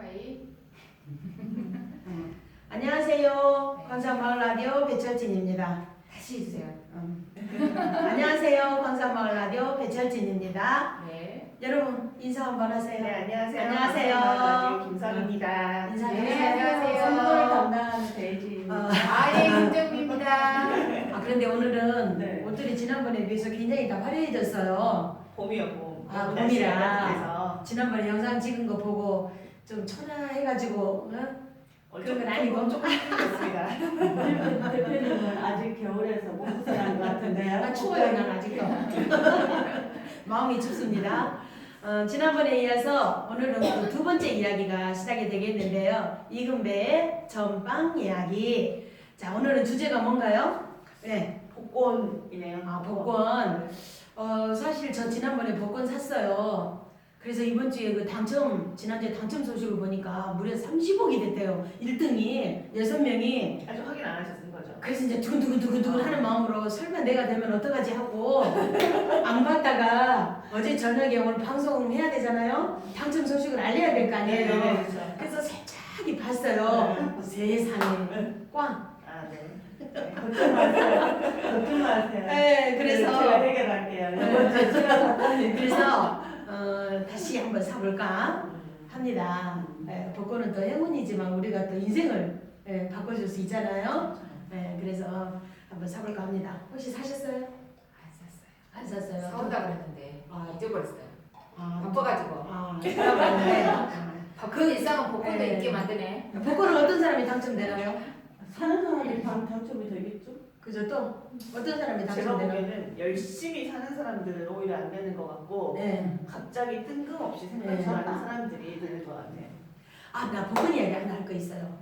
하이파이. 안녕하세요. 광산마을 라디오 배철진입니다. 다시 해주세요. 음. 안녕하세요. 광산마을 라디오 배철진입니다. 네. 여러분 인사 한번 하세요. 네, 안녕하세요. 안녕하세요. 김선입니다. 인사해 네, 주세요. 안녕하세요. 선도를 담당하는 베이지입니다. 어, 아예 김정미입니다. 아 그런데 오늘은 네. 옷들이 지난번에 비해서 굉장히 다 화려해졌어요. 봄이요, 봄. 아, 봄이라. 지난번에 영상 찍은 거 보고 좀 초라해가지고 응? 어, 그런 건 아니고. 조금 힘들었습니다. 대표님은 아직 겨울에서 못 벗어난 것 같은데요? 아 추워요 난 아직도 마음이 춥습니다. 어, 지난번에 이어서 오늘은 그두 번째 이야기가 시작이 되겠는데요. 이금배의 전빵 이야기. 자 오늘은 주제가 뭔가요? 네, 복권이네요. 아 복권. 어 사실 저 지난번에 복권 샀어요. 그래서 이번 주에 그 당첨 지난주에 당첨 소식을 보니까 무려 30억이 됐대요. 1등이 여섯 명이 아직 확인 안 하셨은 거죠? 그래서 이제 두근두근두근두근 하는 마음으로 설마 내가 되면 어떡하지 하고 안 봤다가 어제 저녁에 오늘 방송 해야 되잖아요. 당첨 소식을 알려야 될 거 아니에요. 그렇죠. 그래서 살짝이 봤어요. 세상에 꽝. 아, 네. 걱정 마세요. 걱정 마세요. 네, 제가 그래서 해결할게요. 이번 주 제가 샀다니까. 그래서 어, 다시 한번 사볼까 음. 합니다. 예, 복권은 또 행운이지만 우리가 또 인생을 예, 바꿔줄 수 있잖아요. 예, 그래서 한번 사볼까 합니다. 혹시 사셨어요? 안 샀어요. 안 샀어요? 사온다 그랬는데 아. 잊어버렸어요. 아, 바빠가지고. 아, 그러는데 그 이상은 복권도 네. 있게 만드네. 복권은 어떤 사람이 당첨되나요? 사는 사람이 당, 당첨이 되겠죠? 그죠 또 어떤 사람이 제가 당첨되나요? 보기에는 열심히 사는 사람들은 오히려 안 되는 것 같고 네. 갑자기 뜬금없이 네. 생각이 나는 사람들이 되는 것 같아요. 아, 나 복권 이야기 하나 할 거 있어요.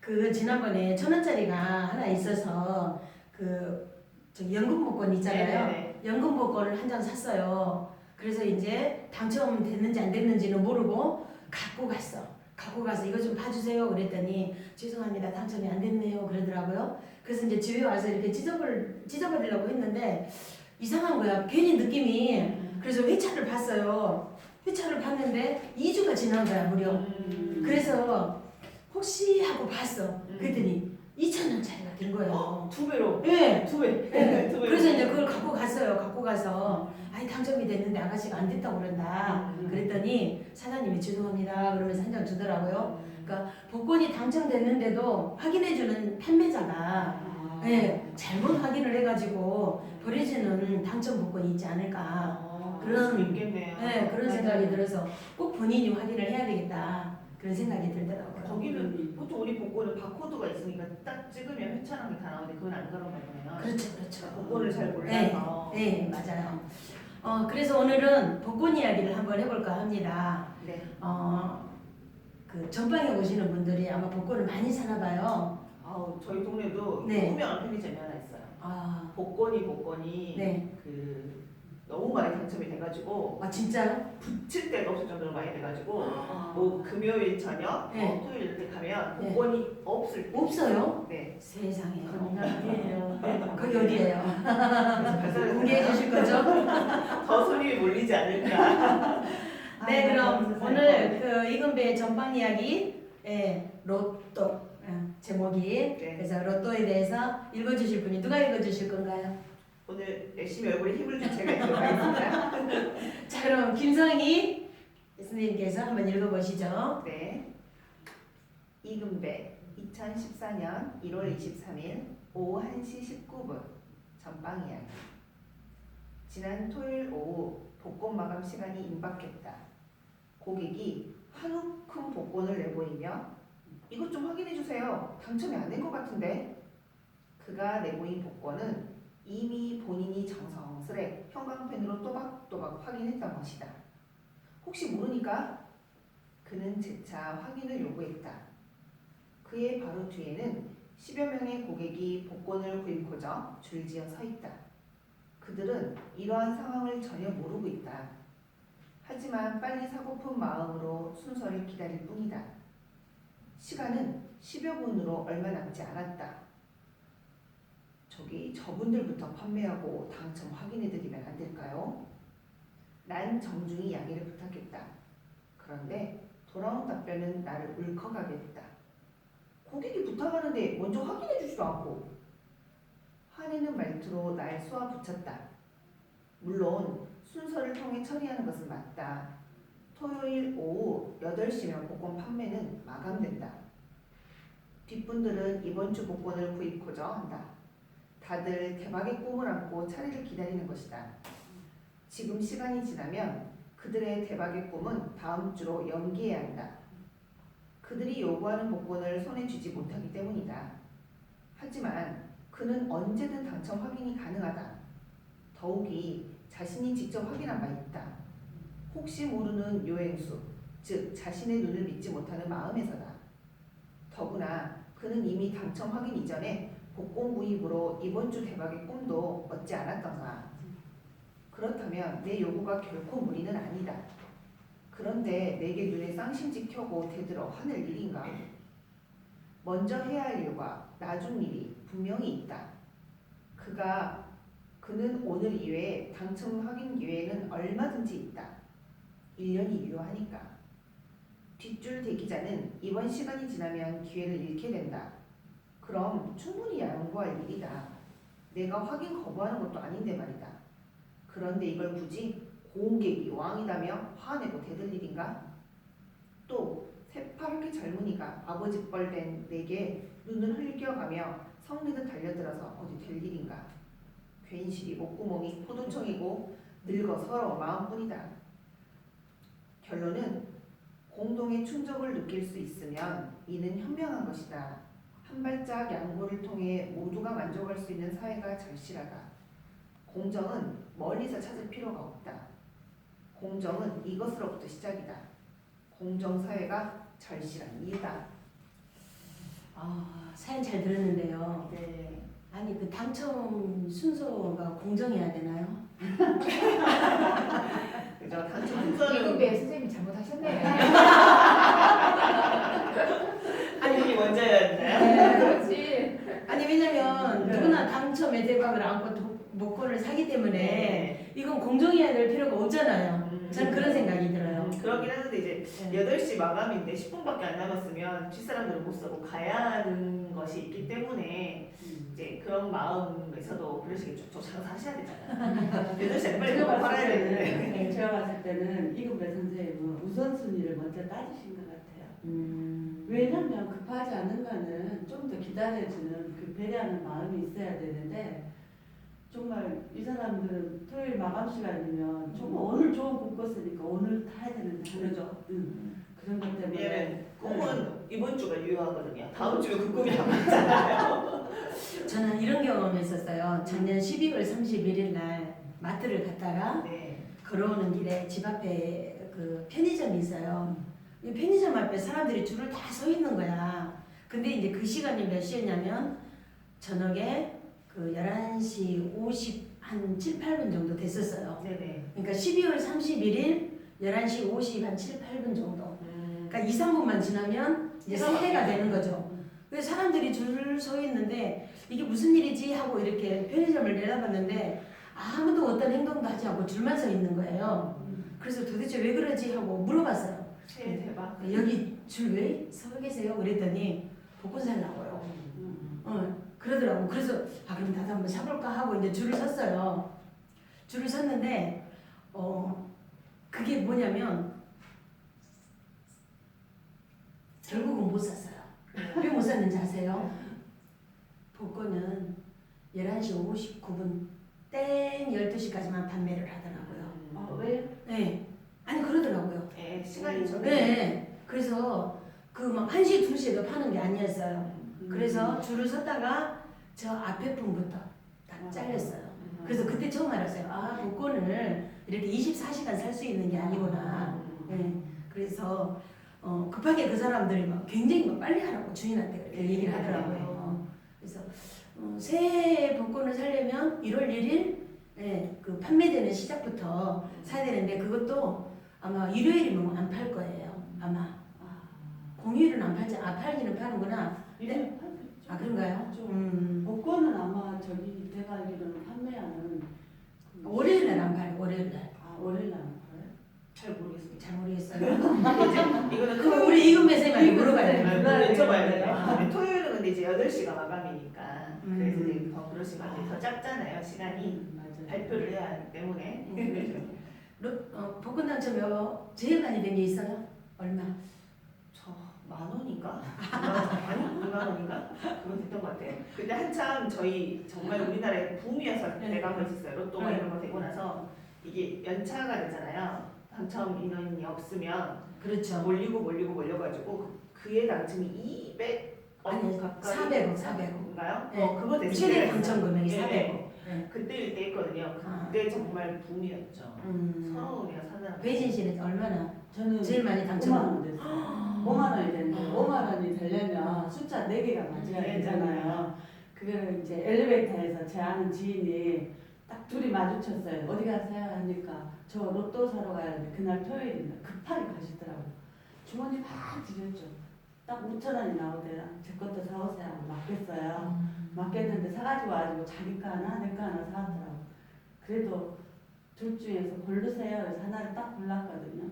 그 지난번에 천 원짜리가 하나 있어서 그 저기 연금 복권 있잖아요. 네네네. 연금 복권을 한 장 샀어요. 그래서 이제 당첨됐는지 안 됐는지는 모르고 갖고 갔어. 갖고 가서 이거 좀 봐주세요. 그랬더니 죄송합니다. 당첨이 안 됐네요. 그러더라고요. 그래서 이제 집에 와서 이렇게 찢어버리, 찢어버리려고 했는데 이상한 거야. 괜히 느낌이. 그래서 회차를 봤어요. 회차를 봤는데 2주가 지난 거야, 무려. 음. 그래서 혹시 하고 봤어. 음. 그랬더니 2천 원짜리가 된 거예요. 어, 두 배로. 예. 두 배. 네. 두 배. 그래서 이제 그걸 갖고 갔어요. 갖고 가서 아니 당첨이 됐는데 아가씨가 안 됐다고 그런다. 음. 그랬더니 사장님이 죄송합니다. 그러면서 한 장 주더라고요. 그러니까 복권이 당첨됐는데도 확인해주는 판매자가 아. 예, 잘못 확인을 해가지고 버려지는 당첨 복권이 있지 않을까. 아, 그런- 그럴 수 있겠네요. 예, 그런 생각이 들어서 꼭 본인이 확인을 해야 되겠다. 그런 생각이 들더라고요. 거기는 보통 우리 복권은 바코드가 있으니까 딱 찍으면 회차랑이 다 나오는데 그건 안 그런 거잖아요. 그렇죠, 그렇죠. 복권을 잘 네, 몰라서. 네, 맞아요. 어, 그래서 오늘은 복권 이야기를 한번 해볼까 합니다. 네. 어, 그 전방에 오시는 분들이 아마 복권을 많이 사나 봐요. 아우 저희 동네도 네. 유명한 편의점이 하나 있어요. 아, 복권이 복권이 네. 그 너무 많이 당첨이 돼가지고 아 진짜요? 붙일 데가 없을 정도로 많이 돼가지고 아, 뭐 금요일 저녁, 네. 뭐 토요일 이렇게 가면 네. 복권이 없을 때. 없어요? 네. 세상에. 건강이에요. 거기 어디예요? 그래서 발사를 공개해 주실 거죠? 더 손님이 몰리지 않을까. 네, 아, 그럼 감사합니다. 오늘 그 이금배의 전방 이야기, 예, 로또 예, 제목이 네. 그래서 로또에 대해서 읽어주실 분이 누가 읽어주실 건가요? 오늘 열심히 얼굴에 힘을 준 제가 이렇게 가겠습니다. 자, 그럼 김성희 선생님께서 한번 읽어보시죠. 네. 이금배 2014년 1월 23일 오후 1시 19분 전방 이야기 지난 토요일 오후 복권 마감 시간이 임박했다. 고객이 한우 큰 복권을 내보이며 이것 좀 확인해 주세요. 당첨이 안 된 것 같은데. 그가 내보인 복권은 이미 본인이 정성스레 형광펜으로 또박또박 확인했던 것이다. 혹시 모르니까 그는 재차 확인을 요구했다. 그의 바로 뒤에는 10여 명의 고객이 복권을 구입고자 줄지어 서 있다. 그들은 이러한 상황을 전혀 모르고 있다. 하지만 빨리 사고픈 마음으로 순서를 기다릴 뿐이다. 시간은 10여 분으로 얼마 남지 않았다. 저기 저분들부터 판매하고 당첨 확인해드리면 안 될까요? 난 정중히 양해를 부탁했다. 그런데 돌아온 답변은 나를 울컥하게 했다. 고객이 부탁하는데 먼저 확인해 주지도 않고 화내는 말투로 날 쏘아붙였다. 물론 순서를 통해 처리하는 것은 맞다. 토요일 오후 8시면 복권 판매는 마감된다. 뒷분들은 이번 주 복권을 구입고자 한다. 다들 대박의 꿈을 안고 차례를 기다리는 것이다. 지금 시간이 지나면 그들의 대박의 꿈은 다음 주로 연기해야 한다. 그들이 요구하는 복권을 손에 쥐지 못하기 때문이다. 하지만 그는 언제든 당첨 확인이 가능하다. 더욱이 자신이 직접 확인한 바 있다. 혹시 모르는 요행수, 즉 자신의 눈을 믿지 못하는 마음에서다. 더구나 그는 이미 당첨 확인 이전에 복권 구입으로 이번 주 대박의 꿈도 얻지 않았던가. 그렇다면 내 요구가 결코 무리는 아니다. 그런데 내게 눈에 쌍심지 켜고 대들어 화낼 일인가? 먼저 해야 할 일과 나중 일이 분명히 있다. 그가 그는 오늘 이외에 당첨 확인 기회는 얼마든지 있다. 1년이 유효하니까. 뒷줄 대기자는 이번 시간이 지나면 기회를 잃게 된다. 그럼 충분히 양보할 일이다. 내가 확인 거부하는 것도 아닌데 말이다. 그런데 이걸 굳이 고객이 왕이다며 화내고 대들 일인가? 또 새파랗게 젊은이가 아버지 뻘된 내게 눈을 흘겨가며 성내듯 달려들어서 어디 될 일인가? 괜시리 목구멍이 포도청이고 늙어 서러워 마음뿐이다. 결론은 공동의 충족을 느낄 수 있으면 이는 현명한 것이다. 한 발짝 양보를 통해 모두가 만족할 수 있는 사회가 절실하다. 공정은 멀리서 찾을 필요가 없다. 공정은 이것으로부터 시작이다. 공정사회가 절실한 이유다. 아, 사연 잘 들었는데요. 네. 아니 그 당첨 순서가 공정해야 되나요? 그죠? 당첨 순서는 선생님이 잘못하셨네. 한국이 먼저였나요? 네. 아니 왜냐면 네. 누구나 당첨의 대박을 안고 도- 복권을 사기 때문에 이건 공정해야 될 필요가 없잖아요. 음. 저는 그런 생각이 들어요. 음, 그러긴 하는데 이제 네. 8시 마감인데 10분밖에 안 남았으면 뒷사람들은 못 사고 가야 하는 것이 있기 때문에 이제 그런 마음에서도 그러시겠죠. 저 장사하셔야 되잖아요. 8시에 빨리 제가 먹고 팔아야 되는데. 때는 제가 봤을 때는 이금배 선생님은 우선순위를 먼저 따지신 것 같아요. 음. 왜냐면 급하지 않은 거는 좀 더 기다려주는 그 배려하는 마음이 있어야 되는데 정말 이 사람들은 토요일 마감 시간이면 정말 오늘 좋은 꿈 꿨으니까 오늘 타야 되는데 그러죠. 응. 그런 것 때문에 왜냐면 꿈은 이번 주가 유효하거든요. 다음 주에 그 꿈이 안 맞잖아요. 저는 이런 경험했었어요. 작년 12월 31일 날 마트를 갔다가 네. 걸어오는 길에 집 앞에 그 편의점이 있어요. 이 편의점 앞에 사람들이 줄을 다 서 있는 거야. 근데 이제 그 시간이 몇 시였냐면 저녁에 그 11시 50, 한 7, 8분 정도 됐었어요. 네네. 그러니까 12월 31일 11시 50, 한 7, 8분 정도. 음, 그러니까 2, 3분만 지나면 이제 새해가 되는 거죠. 근데 사람들이 줄 서 있는데 이게 무슨 일이지 하고 이렇게 편의점을 내다봤는데 아무도 어떤 행동도 하지 않고 줄만 서 있는 거예요. 그래서 도대체 왜 그러지 하고 물어봤어요. 새해 대박. 여기 줄 왜서 계세요? 그랬더니 복권 살라고요. 어, 그러더라고. 그래서 아 그럼 나도 한번 사볼까 하고 이제 줄을 섰어요. 줄을 섰는데 어 그게 뭐냐면 결국은 못 샀어요. 왜 못 샀는지 아세요? 복권은 11시 59분 땡 12시까지만 판매를 하더라고요. 아 왜? 네. 그러더라고요. 네, 네. 그래서 그막 1시, 2시에도 파는 게 아니었어요. 음. 그래서 줄을 섰다가 저 앞에 분부터 딱 잘렸어요. 그래서 그때 처음 알았어요. 아, 복권을 이렇게 24시간 살 수 있는 게 아니구나. 네. 그래서 어, 급하게 그 사람들이 막 굉장히 막 빨리 하라고 주인한테 그렇게 얘기를 하더라고요. 그래서 어, 새해 복권을 사려면 1월 1일 예, 그 판매되는 시작부터 사야 되는데 그것도 아마 일요일이면 안 팔 거예요. 아마 아, 공휴일은 안 팔지, 아 팔기는 파는구나. 이래 아 그런가요? 좀 음. 복권은 아마 저기 내가 알기로는 판매하는 그- 월요일 날 안 팔아요. 월요일 날. 아 월요일 날 팔아요? 잘 모르겠습니다. 잘잘 모르겠어요. 이거는 그럼 우리 이금배 쌤한테 물어봐야 네, 돼요. 네, 여쭤봐야 돼요. 돼요. 근데 토요일은 근데 이제 8시가 마감이니까 음. 그래서 이제 더 그러시면 더 짧잖아요 시간이 맞아요. 발표를 해야 하기 때문에 음. 로, 어, 복권 당첨 몇 제일 많이 된 게 있어요? 얼마? 저 만 원인가? 2만 원? 아니 2만 원인가? 그거 됐던 것 같아요. 근데 한참 저희 정말 우리나라에 붐이어서 네. 때가 한번 있었어요. 로또가 네. 이런 거 되고 나서 이게 연차가 되잖아요. 당첨 인원이 없으면 그렇죠. 몰리고 몰리고 몰려가지고 그의 당첨이 200억 아니, 가까이 400억, 400억. 인가요? 네. 어 그거 됐을 최대 때가 당첨. 금액이 예, 400억. 예. 네. 그때 일 때 했거든요. 아. 그때 정말 붐이었죠. 음. 그냥 사느라. 배진 씨는 얼마나 저는 제일 많이 5만 당첨? 원 됐어요. 5만 원이 됐는데 아. 5만 원이 되려면 숫자 4개가 맞아야 네, 되잖아요. 그걸 이제 엘리베이터에서 제 아는 지인이 딱 둘이 마주쳤어요. 어디 가세요? 하니까 저 로또 사러 가야 돼. 그날 토요일인데 급하게 가시더라고요. 주머니 막 지렸죠. 딱 5천 원이 나오대요. 제 것도 사오세요 하고 맡겼어요. 맡겼는데 사가지고 와가지고 자기 거 하나 내 거 하나 사왔더라고. 그래도 둘 중에서 고르세요. 그래서 하나를 딱 골랐거든요.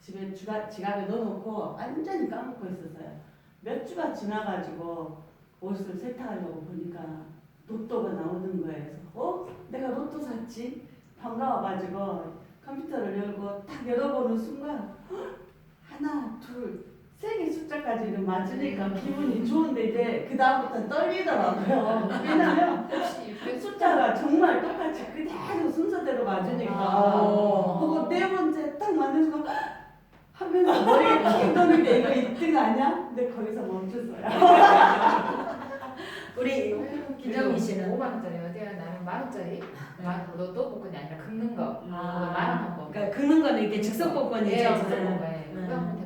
집에 주가, 지갑에 넣어놓고 완전히 까먹고 있었어요. 몇 주가 지나가지고 옷을 세탁하려고 보니까 로또가 나오는 거예요. 그래서 어? 내가 로또 샀지? 반가워가지고 컴퓨터를 열고 딱 열어보는 순간 헉! 하나, 둘, 세개 숫자까지는 맞으니까 기분이 좋은데 이제 그 다음부터 떨리더라고요. 왜냐면 혹시 600 숫자가 정말 똑같이 그대로 순서대로 맞으니까 아. 그거 네 번째 딱 맞는 순간 하면서 머리에 킹 도는 게 이거 1등 아니야? 근데 거기서 멈췄어요. 우리 김정민 씨는 5만 원짜리 어디야? 나는 만 원짜리. 만 로또 복권이 아니라 긁는 거. 아. 그거 만원 한 거. 그러니까 긁는 거는 이렇게 즉석 복권이죠. 예, 즉석 네. 복권. 예. 음. 그거 하면 되고 그게는 음.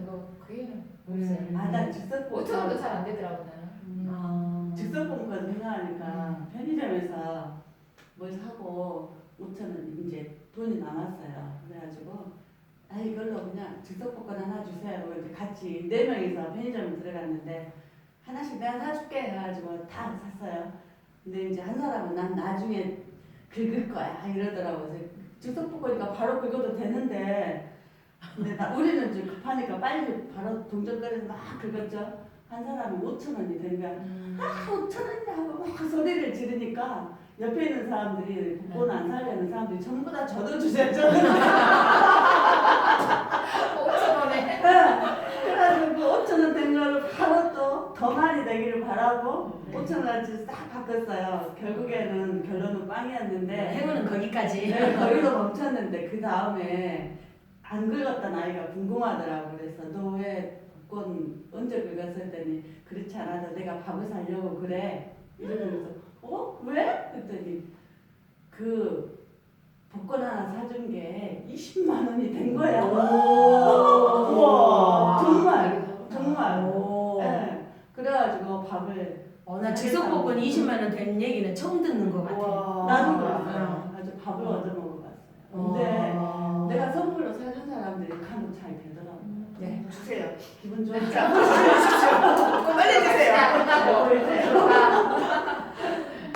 없어요. 아, 나 즉석 5천 원도 잘 안 되더라고 나는. 아. 즉석 본권 생각하니까 편의점에서 뭘 사고 5천 원 이제 돈이 남았어요. 그래가지고 아 이걸로 그냥 즉석 복권 하나 주세요. 그리고 이제 같이 네 명이서 편의점에 들어갔는데 하나씩 내가 사줄게 해가지고 다 샀어요. 근데 이제 한 사람은 난 나중에 긁을 거야 이러더라고요. 그래서 즉석 복권이니까 바로 긁어도 되는데 근데 나, 우리는 좀 급하니까 빨리 바로 동전거리에서 막 긁었죠. 한 사람은 5천 원이 된 거야. 음. 아, 5천 원이야 하고 막 소리를 지르니까 옆에 있는 사람들이 복권 안 사려는 사람들이 전부 다 저도 주세요. 저도 주세요. 5천 원에. 그래가지고 그 5천 원 된 거를 바로 또 더 많이 되기를 바라고 음. 5천 원어치 싹 바꿨어요. 결국에는 결론은 빵이었는데 행운은 거기까지. 네, 거기서 멈췄는데 그 다음에 안 긁었던 아이가 궁금하더라고 그래서 너 왜 복권 언제 긁었어 했더니 그렇지 않아도 내가 밥을 사려고 그래 이러면서 어? 왜? 그랬더니 그 복권 하나 사준 게 20만 원이 된 거야 우와. 정말 정말 오. 네. 그래가지고 밥을 어, 나 즉석 복권 20만 원 된 얘기는 처음 듣는 것 같아. 나도 아. 그랬어요 아주 밥을 얻어 먹어봤어요 근데 어. 내가 선물로 사준 사람들이 간혹 잘 되더라고 네. 주세요. 기분 좋지 자. 빨리 주세요.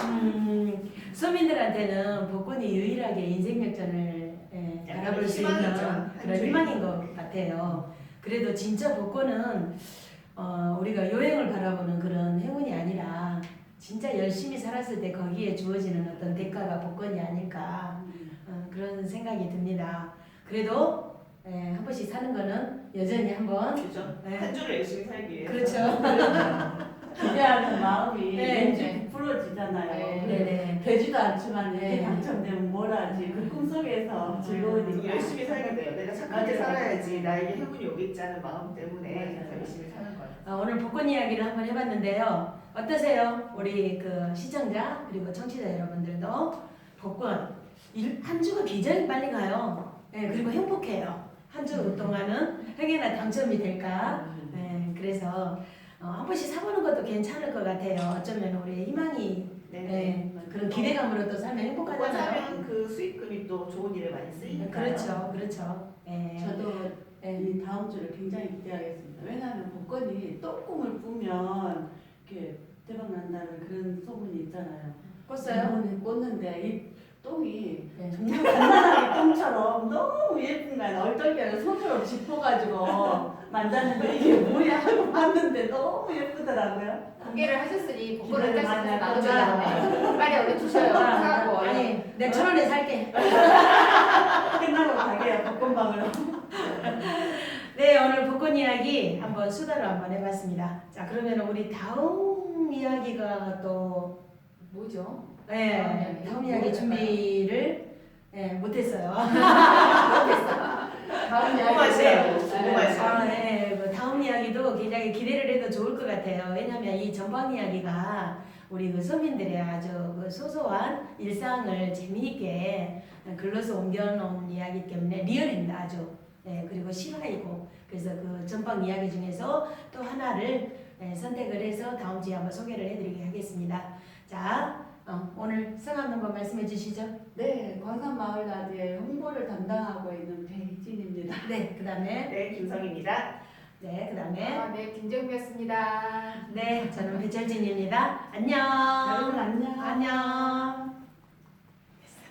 음, 서민들한테는 복권이 유일하게 인생 역전을 예, 약간 바라볼 수 희망이죠. 있는 한 그런. 희망인 것 같아요. 그래도 진짜 복권은 어, 우리가 요행을 바라보는 그런 행운이 아니라 진짜 열심히 살았을 때 거기에 주어지는 어떤 대가가 복권이 아닐까 어, 그런 생각이 듭니다. 그래도 예, 한 번씩 사는 거는 여전히 한번 그죠? 네. 한 주를 열심히 살기 위해서. 그렇죠. 기대하는 마음이 네, 왠지 네. 부풀어지잖아요. 네, 네네. 되지도 않지만 이게 네. 당첨되면 뭘 하지 그 꿈속에서 즐거우니까 열심히 살게 돼요. 내가 착하게 맞아요. 살아야지 나에게 행운이 오겠지 하는 마음 때문에 맞아요. 더 열심히 사는 거예요. 어, 오늘 복권 이야기를 한번 해봤는데요. 어떠세요? 우리 그 시청자 그리고 청취자 여러분들도 복권 일- 한 주가 굉장히 빨리 가요. 예, 그리고 행복해요. 한 주 동안은 행여나 당첨이 될까? 예, 그래서 어, 한 번씩 사보는 것도 괜찮을 것 같아요. 어쩌면 우리 희망이 네. 예, 그런 기대감으로 또 살면 행복하잖아요. 사면 그 수익금이 또 좋은 일에 많이 쓰이니까. 그렇죠, 그렇죠. 예. 저도 예. 이 다음 주를 굉장히 기대하겠습니다. 왜냐하면 복권이 똥 꿈을 꾸면 이렇게 대박 난다는 그런 소문이 있잖아요. 꿨어요? 꽂는데 이 똥이 네. 정말 간단하게 똥처럼 너무 예쁜 거야. 얼떨 때는 손으로 짚어가지고 만졌는데 이게 뭐야 하고 봤는데 너무 예쁘더라고요. 공개를 하셨으니 복권을 기대를 많이 나눠줘야 빨리 얼른 주셔요. 사고 얼른. 아니 내 천 원에 살게. 끝나고 가게요 볶음방으로. 네 오늘 복권 이야기 한번 수다로 한번 해봤습니다. 자 그러면 우리 다음 이야기가 또 뭐죠? 네, 다음 이야기. 다음 이야기 준비를 네, 못했어요. 다음 이야기 뭐가 있어요? 네. 아, 네, 그 다음 이야기도 굉장히 기대를 해도 좋을 것 같아요. 왜냐하면 이 전방 이야기가 우리 그 서민들의 아주 그 소소한 일상을 재미있게 글로서 옮겨놓은 이야기 때문에 리얼입니다. 아주. 네, 그리고 실화이고 그래서 그 전방 이야기 중에서 또 하나를 네, 선택을 해서 다음 주에 한번 소개를 해드리게 하겠습니다. 자, 어, 오늘 성함 한번 말씀해 주시죠. 네, 광산 마을 라디오의 홍보를 담당하고 있는 배희진입니다. 네, 그 다음에 네, 김성입니다. 네, 그 다음에 아, 네, 김정미였습니다. 네, 저는 배철진입니다. 안녕. 여러분 안녕. 안녕.